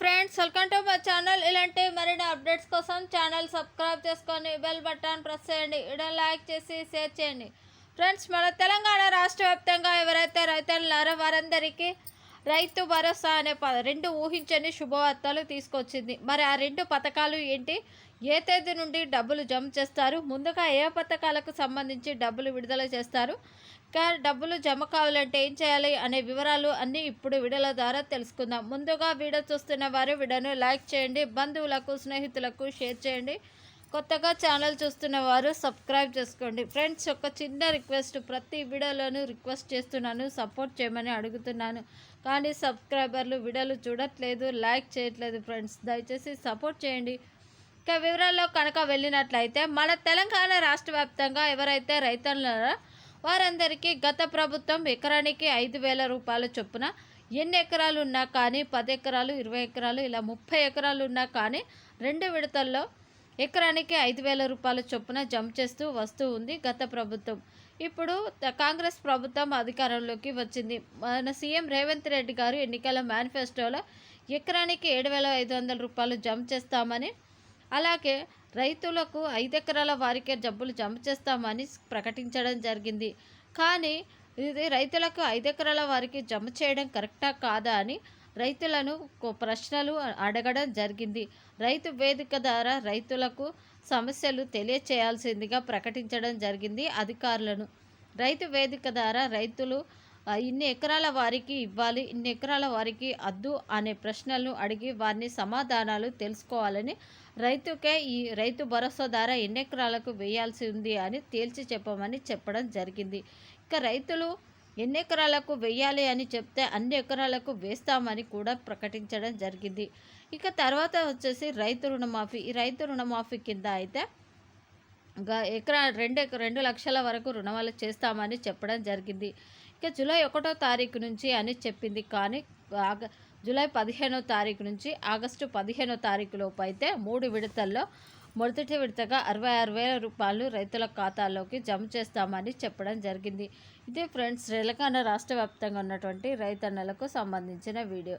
Friends welcome to మా channel. ఇలాంటి మరిన్ని అప్డేట్స్ కోసం ఛానల్ సబ్స్క్రైబ్ చేసుకొని బెల్ బటన్ ప్రెస్ చేయండి. వీడియో లైక్ చేసి షేర్ చేయండి. ఫ్రెండ్స్ మన తెలంగాణ రాష్ట్ర వ్యాప్తంగా ఎవరైతే రైతులున్నారో వారందరికీ రైతు భరోసా అనే ప రెండు ఊహించని శుభవార్తలు తీసుకొచ్చింది. మరి ఆ రెండు పథకాలు ఏంటి? ఏ తేదీ నుండి డబ్బులు జమ చేస్తారు? ముందుగా ఏ పథకాలకు సంబంధించి డబ్బులు విడుదల చేస్తారు? ఇంకా డబ్బులు జమ కావాలంటే ఏం చేయాలి అనే వివరాలు అన్నీ ఇప్పుడు వీడియోల ద్వారా తెలుసుకుందాం. ముందుగా వీడియో చూస్తున్న వారు వీడియోను లైక్ చేయండి. బంధువులకు స్నేహితులకు షేర్ చేయండి. కొత్తగా ఛానల్ చూస్తున్న వారు సబ్స్క్రైబ్ చేసుకోండి. ఫ్రెండ్స్ ఒక చిన్న రిక్వెస్ట్. ప్రతి వీడియోలోనూ రిక్వెస్ట్ చేస్తున్నాను. సపోర్ట్ చేయమని అడుగుతున్నాను. కానీ సబ్స్క్రైబర్లు వీడియోలు చూడట్లేదు లైక్ చేయట్లేదు ఫ్రెండ్స్. దయచేసి సపోర్ట్ చేయండి. ఇక వివరాల్లో కనుక వెళ్ళినట్లయితే మన తెలంగాణ రాష్ట్ర వ్యాప్తంగా ఎవరైతే రైతులున్నారో వారందరికీ గత ప్రభుత్వం ఎకరానికి ఐదు వేల రూపాయల చొప్పున ఎన్ని ఎకరాలు ఉన్నా కానీ పది ఎకరాలు ఇరవై ఎకరాలు ఇలా ముప్పై ఎకరాలు ఉన్నా కానీ రెండు విడతల్లో ఎకరానికి ఐదు వేల రూపాయల చొప్పున జమ చేస్తూ వస్తూ ఉంది గత ప్రభుత్వం. ఇప్పుడు కాంగ్రెస్ ప్రభుత్వం అధికారంలోకి వచ్చింది. మన సీఎం రేవంత్ రెడ్డి గారు ఎన్నికల మేనిఫెస్టోలో ఎకరానికి ఏడు వేల ఐదు వందల రూపాయలు జమ చేస్తామని అలాగే రైతులకు ఐదు ఎకరాల వారికే జబ్బులు జమ చేస్తామని ప్రకటించడం జరిగింది. కానీ ఇది రైతులకు ఐదు ఎకరాల వారికి జమ చేయడం కరెక్టా కాదా అని రైతులను కొ- ప్రశ్నలు అడగడం జరిగింది. రైతు వేదిక ద్వారా రైతులకు సమస్యలు తెలియచేయాల్సిందిగా ప్రకటించడం జరిగింది అధికారులను. రైతు వేదిక ద్వారా రైతులు ఇన్ని ఎకరాల వారికి ఇవ్వాలి ఇన్ని ఎకరాల వారికి అద్దు అనే ప్రశ్నలను అడిగి వారిని సమాధానాలు తెలుసుకోవాలని రైతుకే ఈ రైతు భరోసా ద్వారా ఎన్ని ఎకరాలకు వేయాల్సి ఉంది అని తేల్చి చెప్పమని చెప్పడం జరిగింది. ఇక రైతులు ఎన్ని ఎకరాలకు వేయాలి అని చెప్తే అన్ని ఎకరాలకు వేస్తామని కూడా ప్రకటించడం జరిగింది. ఇక తర్వాత వచ్చేసి రైతు రుణమాఫీ. ఈ రైతు రుణమాఫీ కింద అయితే ఎకరా రెండు ఎక- రెండు లక్షల వరకు రుణమాలు చేస్తామని చెప్పడం జరిగింది. ఇక జూలై ఒకటో తారీఖు నుంచి అని చెప్పింది. కానీ ఆగ జూలై పదిహేనో తారీఖు నుంచి ఆగస్టు పదిహేనో తారీఖు లోపు అయితే మూడు విడతల్లో మొదటి విడతగా అరవై ఆరు వేల రూపాయలు రైతుల ఖాతాలోకి జమ చేస్తామని చెప్పడం జరిగింది. ఇది ఫ్రెండ్స్ తెలంగాణ రాష్ట్ర వ్యాప్తంగా ఉన్నటువంటి రైతన్నలకు సంబంధించిన వీడియో.